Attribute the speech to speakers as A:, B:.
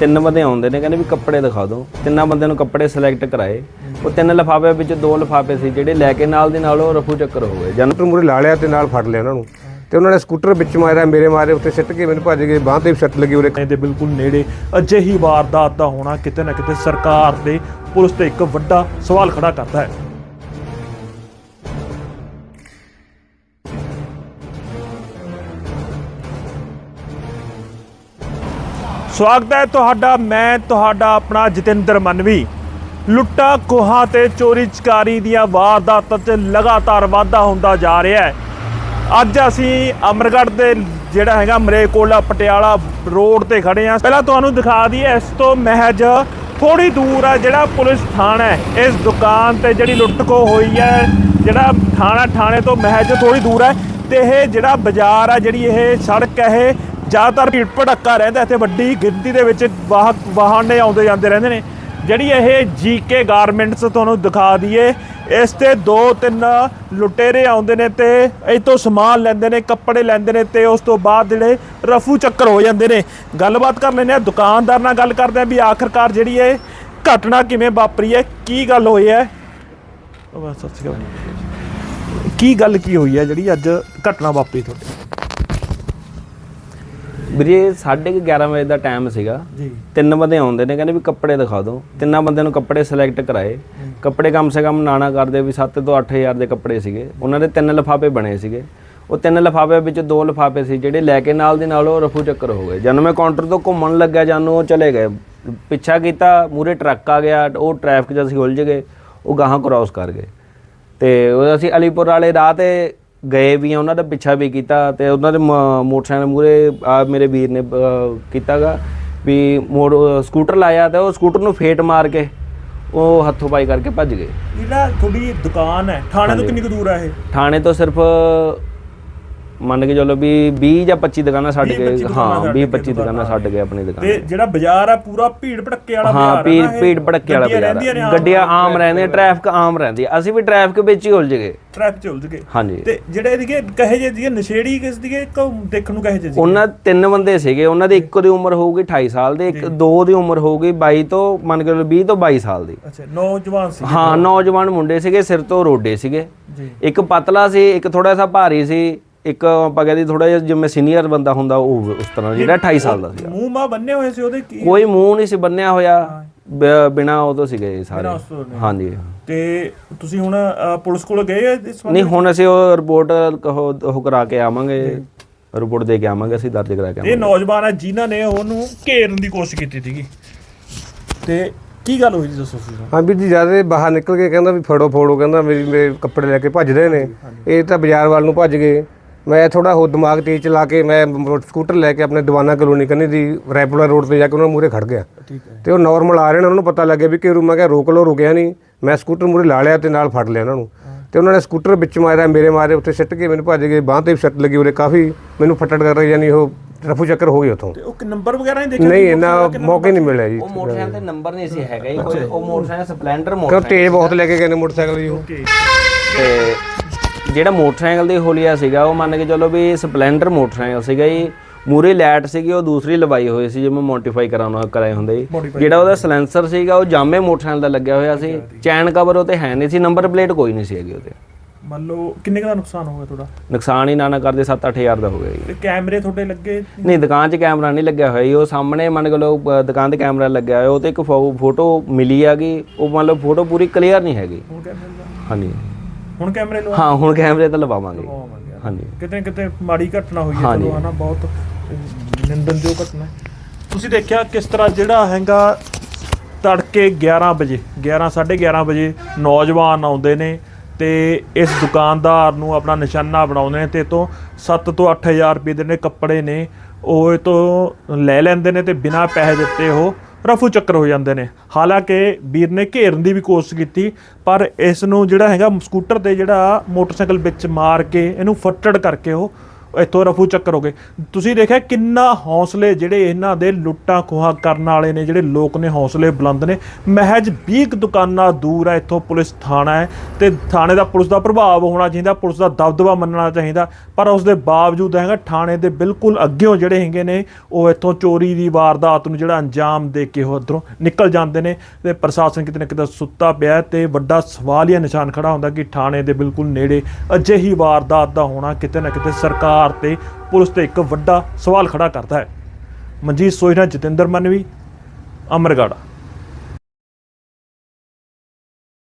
A: ਤਿੰਨ ਬੰਦੇ ਆਉਂਦੇ ਨੇ ਕਹਿੰਦੇ ਵੀ ਕੱਪੜੇ ਦਿਖਾ ਦਿਓ। ਤਿੰਨਾਂ ਬੰਦਿਆਂ ਨੂੰ ਕੱਪੜੇ ਸਿਲੈਕਟ ਕਰਾਏ। ਉਹ ਤਿੰਨ ਲਿਫਾਫਿਆਂ ਵਿੱਚ ਦੋ ਲਿਫਾਫੇ ਸੀ ਜਿਹੜੇ ਲੈ ਕੇ ਨਾਲ ਦੀ ਨਾਲ ਉਹ ਰਫੂ ਚੱਕਰ ਹੋ ਗਏ। ਜਨ
B: ਸਕੂਟਰ ਮੂਰੇ ਲਾ ਲਿਆ ਤੇ ਨਾਲ ਫੜ ਲਿਆ ਉਹਨਾਂ ਨੂੰ। ਤੇ ਉਹਨਾਂ ਨੇ ਸਕੂਟਰ ਵਿੱਚ ਮਾਰਿਆ ਮੇਰੇ ਮਾਰੇ ਉੱਤੇ ਸਿੱਟ ਕੇ ਮੈਨੂੰ ਭੱਜ ਗਏ ਬਾਂਹ ਤੇ ਵੀ ਸੱਟ ਲੱਗੀ ਉਰੇ
C: ਦੇ ਬਿਲਕੁਲ ਨੇੜੇ ਅਜਿਹੀ ਵਾਰਦਾਤ ਦਾ ਹੋਣਾ ਕਿਤੇ ਨਾ ਕਿਤੇ ਸਰਕਾਰ ਤੇ ਪੁਲਿਸ ਤੇ ਇੱਕ ਵੱਡਾ ਸਵਾਲ ਖੜਾ ਕਰਦਾ ਹੈ। ਸਵਾਗਤ ਹੈ ਤੁਹਾਡਾ, ਮੈਂ ਤੁਹਾਡਾ ਆਪਣਾ ਜਤਿੰਦਰ ਮਨਵੀ। ਲੁੱਟਾ ਕੋਹਾਂ ਤੇ ਚੋਰੀ ਚਕਾਰੀ ਦੀਆਂ ਵਾਰਦਾਤਾਂ 'ਚ ਲਗਾਤਾਰ ਵਾਧਾ ਹੁੰਦਾ ਜਾ ਰਿਹਾ ਹੈ। ਅੱਜ ਅਸੀਂ ਅਮਰਗੜ੍ਹ ਦੇ ਜਿਹੜਾ ਹੈਗਾ ਮਰੇਕੋਲਾ ਪਟਿਆਲਾ ਰੋਡ ਤੇ ਖੜੇ ਆ ਪਹਿਲਾਂ ਤੁਹਾਨੂੰ ਦਿਖਾ ਦਈਏ, ਇਸ ਤੋਂ ਮਹਿਜ ਥੋੜੀ ਦੂਰ ਆ ਜਿਹੜਾ ਪੁਲਿਸ ਥਾਣਾ ਹੈ। ਇਸ ਦੁਕਾਨ ਤੇ ਜਿਹੜੀ ਲੁੱਟ ਕੋ ਹੋਈ ਹੈ, ਜਿਹੜਾ ਥਾਣਾ ਥਾਣੇ ਤੋਂ ਮਹਿਜ ਥੋੜੀ ਦੂਰ ਹੈ ਤੇ ਇਹ ਜਿਹੜਾ ਬਾਜ਼ਾਰ ਆ ਜਿਹੜੀ ਇਹ ਸੜਕ ਹੈ, ਇਹ ਜ਼ਿਆਦਾਤਰ ਭੀੜ ਭੜੱਕਾ ਰਹਿੰਦਾ ਇੱਥੇ, ਵੱਡੀ ਗਿਣਤੀ ਦੇ ਵਿੱਚ ਵਾਹ ਵਾਹਨ ਆਉਂਦੇ ਜਾਂਦੇ ਰਹਿੰਦੇ ਨੇ। ਜਿਹੜੀ ਇਹ ਜੀਕੇ ਗਾਰਮੈਂਟਸ ਤੁਹਾਨੂੰ ਦਿਖਾ ਦਈਏ, ਇਸ ਤੇ ਦੋ ਤਿੰਨ ਲੁਟੇਰੇ ਆਉਂਦੇ ਨੇ ਤੇ ਇਹ ਤੋਂ ਸਮਾਨ ਲੈਂਦੇ ਨੇ, ਕੱਪੜੇ ਲੈਂਦੇ ਨੇ ਤੇ ਉਸ ਤੋਂ ਬਾਅਦ ਜਿਹੜੇ ਰਫੂ ਚੱਕਰ ਹੋ ਜਾਂਦੇ ਨੇ। ਗੱਲਬਾਤ ਕਰ ਲੈਂਦੇ ਆ ਦੁਕਾਨਦਾਰ ਨਾਲ ਗੱਲ ਕਰਦੇ ਆ ਵੀ ਆਖਰਕਾਰ ਜਿਹੜੀ ਇਹ ਘਟਨਾ ਕਿਵੇਂ ਵਾਪਰੀ ਹੈ, ਕੀ ਗੱਲ ਹੋਈ ਹੈ? ਸਤਿ ਸ਼੍ਰੀ ਅਕਾਲ। ਕੀ ਗੱਲ ਕੀ ਹੋਈ ਹੈ ਜਿਹੜੀ ਅੱਜ ਘਟਨਾ ਵਾਪਰੀ ਤੁਹਾਡੇ
A: ਵੀਰੇ 11:30 ਵਜੇ ਦਾ ਟਾਈਮ ਸੀਗਾ।
C: ਜੀ।
A: ਤਿੰਨ ਬੰਦੇ ਆਉਂਦੇ ਨੇ ਕਹਿੰਦੇ ਵੀ ਕੱਪੜੇ ਦਿਖਾ ਦਿਓ ਤਿੰਨਾਂ ਬੰਦਿਆਂ ਨੂੰ ਕੱਪੜੇ ਸਿਲੈਕਟ ਕਰਾਏ। ਕੱਪੜੇ ਕਮ ਸੇ ਕਮ ਨਾਣਾ ਕਰਦੇ ਵੀ 7 ਤੋਂ 8000 ਦੇ ਕੱਪੜੇ ਸੀਗੇ। ਉਹਨਾਂ ਦੇ ਤਿੰਨ ਲਿਫਾਫੇ ਬਣੇ ਸੀਗੇ। ਉਹ ਤਿੰਨ ਲਿਫਾਫਿਆਂ ਵਿੱਚ ਦੋ ਲਿਫਾਫੇ ਸੀ ਜਿਹੜੇ ਲੈ ਕੇ ਨਾਲ ਦੀ ਨਾਲ ਉਹ ਰਫੂ ਚੱਕਰ ਹੋ ਗਏ। ਜਦੋਂ ਮੈਂ ਕਾਊਂਟਰ ਤੋਂ ਘੁੰਮਣ ਲੱਗਿਆ ਜਾਨੂੰ ਉਹ ਚਲੇ ਗਏ। ਪਿੱਛਾ ਕੀਤਾ ਮੂਰੇ ਟਰੱਕ ਆ ਗਿਆ ਉਹ ਟ੍ਰੈਫਿਕ 'ਚ ਅਸੀਂ ਉਲਝ ਗਏ ਉਹ ਗਾਹਾਂ ਕ੍ਰਾਸ ਕਰ ਗਏ। ਤੇ ਉਹ ਅਸੀਂ ਅਲੀਪੁਰ ਵਾਲੇ ਰਾਹ ਤੇ ਗਏ ਵੀ ਆ ਉਹਨਾਂ ਦਾ ਪਿੱਛਾ ਵੀ ਕੀਤਾ ਤੇ ਉਹਨਾਂ ਦੇ ਮੋਟਰਸਾਈਕਲ ਮੂਰੇ ਆ ਮੇਰੇ ਵੀਰ ਨੇ ਕੀਤਾਗਾ ਵੀ ਮੋੜ ਸਕੂਟਰ ਲਾਇਆ ਤੇ ਉਹ ਸਕੂਟਰ ਨੂੰ ਫੇਟ ਮਾਰ ਕੇ ਉਹ ਹੱਥੋਂ ਪਾਈ ਕਰਕੇ ਭੱਜ ਗਏ।
C: ਜਿਹੜਾ ਤੁਹਾਡੀ ਦੁਕਾਨ ਹੈ ਥਾਣੇ ਤੋਂ ਕਿੰਨੀ ਕੁ ਦੂਰ ਹੈ ਇਹ?
A: ਥਾਣੇ ਤੋਂ ਸਿਰਫ ਮੰਨ ਕੇ ਚੱਲੋ ਵੀ 20 ਜਾਂ 25 ਦੁਕਾਨਾਂ ਛੱਡ
C: 20
A: ਗਏ
C: 25
A: ਹਾਂ
C: ਦੁਕਾਨਾਂ
A: 20
C: ਛੱਡ
A: 25 ਦੁਕਾਨਾਂ ਛੱਡ ਗਏ ਆਪਣੀ ਦੁਕਾਨ
C: ਤੇ ਜਿਹੜਾ ਬਾਜ਼ਾਰ ਆ ਪੂਰਾ ਭੀੜ ਭੜੱਕੇ ਵਾਲਾ ਬਾਜ਼ਾਰ ਹੈ?
A: ਭੀੜ ਭੜੱਕੇ ਵਾਲਾ ਬਾਜ਼ਾਰ ਗੱਡੀਆਂ ਆਮ ਰਹਿੰਦੀਆਂ ਟ੍ਰੈਫਿਕ ਆਮ ਰਹਿੰਦੀ ਆ। ਅਸੀਂ ਵੀ ਟ੍ਰੈਫਿਕ ਵਿੱਚ ਹੀ ਉਲਝ ਗਏ।
C: ਟ੍ਰੈਫਿਕ ਚ ਉਲਝ ਗਏ।
A: ਹਾਂਜੀ।
C: ਤੇ ਜਿਹੜੇ ਇਹਦੇ ਕਹੇ ਜੇ ਦੀ ਨਸ਼ੇੜੀ ਕਿਸ ਦੀ ਇੱਕ ਦੇਖਣ ਨੂੰ ਕਹੇ ਜੇ ਸੀ
A: ਉਹਨਾਂ ਤਿੰਨ ਬੰਦੇ ਸੀਗੇ। ਉਹਨਾਂ ਦੀ ਇੱਕ ਦੀ ਉਮਰ ਹੋਊਗੀ 28 ਸਾਲ ਦੀ ਇੱਕ ਦੋ ਦੀ ਉਮਰ ਹੋਊਗੀ 22 ਤੋਂ ਮੰਨ ਕੇ ਚਲੋ 20 ਤੋਂ 22 ਸਾਲ ਦੀ।
C: ਅੱਛਾ ਨੌਜਵਾਨ ਸੀ
A: ਹਾਂ ਨੌਜਵਾਨ ਮੁੰਡੇ ਸੀਗੇ ਸਿਰ ਤੋਂ ਰੋਡੇ ਸੀਗੇ।
C: ਜੀ।
A: ਇੱਕ ਪਤਲਾ ਸੀ ਇੱਕ ਥੋੜਾ ਜਿਹਾ ਭਾਰੀ ਸੀ। ਇੱਕ ਆਪਾਂ ਕਹਿੰਦੇ ਥੋੜਾ ਜਿਹਾ ਜਿਵੇਂ ਸੀਨੀਅਰ ਬੰਦਾ ਹੁੰਦਾ ਉਹ ਉਸ ਤਰ੍ਹਾਂ ਜਿਹੜਾ 28 ਸਾਲ ਦਾ ਸੀਗਾ।
C: ਮੂੰਹ ਮਾ ਬੰਨੇ ਹੋਏ ਸੀ ਉਹਦੇ ਕੀ?
A: ਕੋਈ ਮੂੰਹ ਨਹੀਂ ਸੀ ਬੰਨਿਆ ਹੋਇਆ ਬਿਨਾ ਉਹ ਤੋਂ ਸੀਗੇ ਸਾਰੇ। ਹਾਂਜੀ।
C: ਤੇ ਤੁਸੀਂ ਹੁਣ ਪੁਲਿਸ ਕੋਲ ਗਏ ਇਸ
A: ਨਹੀਂ ਹੁਣ ਅਸੀਂ ਉਹ ਰਿਪੋਰਟ ਉਹ ਕਰਾ ਕੇ ਆਵਾਂਗੇ। ਰਿਪੋਰਟ ਦੇ ਕੇ ਆਵਾਂਗੇ ਅਸੀਂ ਦਰਜ ਕਰਾ ਕੇ
C: ਇਹ ਨੌਜਵਾਨ ਆ ਜਿਨ੍ਹਾਂ ਨੇ ਉਹਨੂੰ ਘੇਰਨ ਦੀ ਕੋਸ਼ਿਸ਼ ਕੀਤੀ ਸੀਗੀ। ਤੇ ਕੀ ਗੱਲ ਹੋਈ ਜੀ ਦੱਸੋ ਤੁਸੀਂ?
B: ਹਾਂ ਵੀਰ ਜੀ ਜਦ ਇਹ ਬਾਹਰ ਨਿਕਲ ਕੇ ਕਹਿੰਦਾ ਵੀ ਫੜੋ ਫੋੜੋ ਕਹਿੰਦਾ ਮੇਰੀ ਮੇਰੇ ਕੱਪੜੇ ਲੈ ਕੇ ਭੱਜ ਰਹੇ ਨੇ। ਇਹ ਤਾਂ ਬਾਜ਼ਾਰ ਵੱਲ ਨੂੰ ਭੱਜ ਗਏ। ਮੈਂ ਥੋੜਾ ਹੋ ਦਿਮਾਗ ਤੇਜ਼ ਚਲਾ ਕੇ ਮੈਂ ਮੋਟਰ ਸਕੂਟਰ ਲੈ ਕੇ ਆਪਣੇ ਦੀਵਾਨਾ ਕਲੋਨੀ ਕੰਨੀ ਦੀ ਰੈਪੂਲਾ ਰੋਡ ਤੇ ਜਾ ਕੇ ਉਹਨਾਂ ਮੂਰੇ ਖੜ ਗਿਆ।
C: ਠੀਕ ਹੈ।
B: ਤੇ ਉਹ ਨਾਰਮਲ ਆ ਰਹੇ ਨੇ ਉਹਨਾਂ ਨੂੰ ਪਤਾ ਲੱਗਿਆ ਵੀ ਕਿ ਰੂ ਮੈਂ ਕਿਹਾ ਰੋਕ ਲਓ ਰੁਕਿਆ ਨਹੀਂ ਮੈਂ ਸਕੂਟਰ ਮੂਰੇ ਲਾ ਲਿਆ ਤੇ ਨਾਲ ਫੜ ਲਿਆ ਉਹਨਾਂ ਨੂੰ। ਤੇ ਉਹਨਾਂ ਨੇ ਸਕੂਟਰ ਵਿੱਚ ਮਾਰਿਆ ਮੇਰੇ ਮਾਰੇ ਉੱਤੇ ਸਿੱਟ ਕੇ ਮੈਨੂੰ ਭੱਜ ਗਏ ਬਾਂਹ ਤੇ ਵੀ ਸੱਟ ਲੱਗੀ ਉਰੇ ਕਾਫੀ ਮੈਨੂੰ ਫੱਟੜ ਕਰ ਰਹੀ ਯਾਨੀ ਉਹ ਰਫੂ ਚੱਕਰ ਹੋ ਗਏ ਉੱਥੋਂ।
C: ਤੇ ਉਹ ਨੰਬਰ ਵਗੈਰਾ ਨਹੀਂ ਦੇਖਿਆ
B: ਨਹੀਂ ਇੰਨਾ ਮੌਕੇ ਨਹੀਂ ਮਿਲਿਆ ਜੀ।
A: ਉਹ ਮੋਟਰਸਾਈਕਲ ਤੇ ਨੰਬਰ ਨਹੀਂ ਸੀ ਹੈਗਾ ਜੀ ਕੋਈ ਉਹ ਮੋਟਰਸਾਈਕਲ ਸਪਲੈਂਡਰ ਮੋਟਰਸਾਈਕਲ
B: ਤੇਜ਼ ਬਹੁਤ ਲੈ ਕੇ ਗਏ ਨੇ ਮੋਟਰਸਾਈਕਲ ਜੀ ਉਹ।
A: ਤੇ ਜਿਹੜਾ ਮੋਟਰਸਾਈਕਲ ਦੀ ਹੋਲੀਆ ਸੀਗਾ ਉਹ ਮੰਨ ਕੇ ਚੱਲੋ ਵੀ ਸਪਲੈਂਡਰ ਮੋਟਰਸਾਈਕਲ ਸੀਗਾ ਜੀ। ਮੂਰੇ ਲਾਈਟ ਸੀਗੀ ਉਹ ਦੂਸਰੀ ਲਵਾਈ ਹੋਈ ਸੀ ਜਿਵੇਂ ਮੋਡੀਫਾਈ ਕਰਾਉਣਾ ਕਰਾਏ ਹੁੰਦੇ ਜੀ। ਜਿਹੜਾ ਉਹਦਾ ਸਲੈਂਸਰ ਸੀਗਾ ਉਹ ਜਾਮੇ ਮੋਟਰਸਾਈਕਲ ਦਾ ਲੱਗਿਆ ਹੋਇਆ ਸੀ। ਚੈਨ ਕਵਰ ਉਹ ਤੇ ਹੈ ਨਹੀਂ ਸੀ ਨੰਬਰ ਪਲੇਟ ਕੋਈ ਨਹੀਂ ਸੀ ਹੈਗੀ ਉਹਦੇ।
C: ਮੰਨ ਲਓ ਕਿੰਨੇ ਦਾ ਨੁਕਸਾਨ ਹੋ ਗਿਆ ਤੁਹਾਡਾ?
A: ਨੁਕਸਾਨ ਹੀ ਨਾ ਨਾ ਕਰਦੇ 7-8000 ਦਾ ਹੋ ਗਿਆ ਜੀ।
C: ਕੈਮਰੇ ਤੁਹਾਡੇ ਲੱਗੇ?
A: ਨਹੀਂ ਦੁਕਾਨ 'ਚ ਕੈਮਰਾ ਨਹੀਂ ਲੱਗਿਆ ਹੋਇਆ ਜੀ। ਉਹ ਸਾਹਮਣੇ ਮੰਨ ਲਓ ਦੁਕਾਨ ਤੇ ਕੈਮਰਾ ਲੱਗਿਆ ਹੋਇਆ ਉਹ ਤੇ ਇੱਕ ਫੋਟੋ ਮਿਲੀ ਹੈਗੀ। ਉਹ ਮੰਨ ਲਓ ਫੋਟੋ ਪੂਰੀ ਕਲੀਅਰ ਨਹੀਂ ਹੈਗੀ। ਹਾਂਜੀ।
C: ਹੁਣ ਕੈਮਰੇ ਲਵਾ
A: ਹਾਂ ਹੁਣ ਕੈਮਰੇ ਤਾਂ ਲਵਾਵਾਂਗੇ
C: ਲਵਾਵਾਂਗੇ
A: ਹਾਂਜੀ
C: ਕਿਤੇ ਕਿਤੇ ਮਾੜੀ ਘਟਨਾ ਹੋਈ ਹੈ
A: ਹਾਂਜੀ।
C: ਚਲੋ ਹਨਾ ਬਹੁਤ ਨਿੰਦਨਯੋਗ ਘਟਨਾ ਹੈ। ਤੁਸੀਂ ਦੇਖਿਆ ਕਿਸ ਤਰ੍ਹਾਂ ਜਿਹੜਾ ਹੈਗਾ ਤੜਕੇ 11 ਵਜੇ 11 11:30 ਵਜੇ ਨੌਜਵਾਨ ਆਉਂਦੇ ਨੇ ਤੇ ਇਸ ਦੁਕਾਨਦਾਰ ਨੂੰ ਆਪਣਾ ਨਿਸ਼ਾਨਾ ਬਣਾਉਂਦੇ ਨੇ ਤੇ ਇਹ ਤੋਂ 7 ਤੋਂ 8000 ਰੁਪਏ ਦੇ ਨੇ ਕੱਪੜੇ ਨੇ ਉਹ ਇਹ ਤੋਂ ਲੈ ਲੈਂਦੇ ਨੇ ਤੇ ਬਿਨਾਂ ਪੈਸੇ ਦਿੱਤੇ ਉਹ ਰਫੂ ਚੱਕਰ ਹੋ ਜਾਂਦੇ ਨੇ। ਹਾਲਾਂਕਿ ਵੀਰ ਨੇ ਘੇਰਨ ਦੀ ਵੀ ਕੋਸ਼ਿਸ਼ ਕੀਤੀ, ਪਰ ਇਸ ਨੂੰ ਜਿਹੜਾ ਹੈਗਾ ਸਕੂਟਰ ਤੇ ਜਿਹੜਾ ਮੋਟਰਸਾਈਕਲ ਵਿੱਚ ਮਾਰ ਕੇ ਇਹਨੂੰ ਫੱਟੜ ਕਰਕੇ ਉਹ ਇੱਥੋਂ ਰਫੂ ਚੱਕਰ ਹੋ ਗਏ। ਤੁਸੀਂ ਦੇਖਿਆ ਕਿੰਨਾ ਹੌਸਲੇ ਜਿਹੜੇ ਇਹਨਾਂ ਦੇ ਲੁੱਟਾਂ ਖੋਹਾ ਕਰਨ ਵਾਲੇ ਨੇ, ਜਿਹੜੇ ਲੋਕ ਨੇ ਹੌਸਲੇ ਬੁਲੰਦ ਨੇ। ਮਹਿਜ 20 ਕੁ ਦੁਕਾਨਾਂ ਦੂਰ ਹੈ ਇੱਥੋਂ ਪੁਲਿਸ ਥਾਣਾ ਹੈ ਤੇ ਥਾਣੇ ਦਾ ਪੁਲਿਸ ਦਾ ਪ੍ਰਭਾਵ ਹੋਣਾ ਚਾਹੀਦਾ, ਪੁਲਿਸ ਦਾ ਦਬਦਬਾ ਮੰਨਣਾ ਚਾਹੀਦਾ। ਪਰ ਉਸ ਦੇ ਬਾਵਜੂਦ ਹੈਗਾ, ਥਾਣੇ ਦੇ ਬਿਲਕੁਲ ਅੱਗੇੋਂ ਜਿਹੜੇ ਹੈਗੇ ਨੇ, ਉਹ ਇੱਥੋਂ ਚੋਰੀ ਦੀ ਵਾਰਦਾਤ ਨੂੰ ਜਿਹੜਾ ਅੰਜਾਮ ਦੇ ਕੇ ਉਹ ਉੱਧਰੋਂ ਨਿਕਲ ਜਾਂਦੇ ਨੇ ਤੇ ਪ੍ਰਸ਼ਾਸਨ ਕਿਤੇ ਨਾ ਕਿਤੇ ਸੁੱਤਾ ਪਿਆ ਹੈ ਤੇ ਵੱਡਾ ਸਵਾਲੀਆ ਨਿਸ਼ਾਨ ਖੜਾ ਹੁੰਦਾ ਕਿ ਥਾਣੇ ਦੇ ਬਿਲਕੁਲ ਨੇੜੇ ਅਜਿਹੀ ਵਾਰਦਾਤ ਦਾ ਹੋਣਾ ਕਿਤੇ ਨਾ ਕਿਤੇ ਸਰਕਾਰ ਤੇ ਪੁਲਿਸ ਤੇ ਇੱਕ ਵੱਡਾ ਸਵਾਲ ਖੜਾ ਕਰਦਾ ਹੈ। ਮਨਜੀਤ ਸੋਹਣਾ ਜਤਿੰਦਰ ਮਨਵੀ ਅਮਰਗੜ੍ਹ।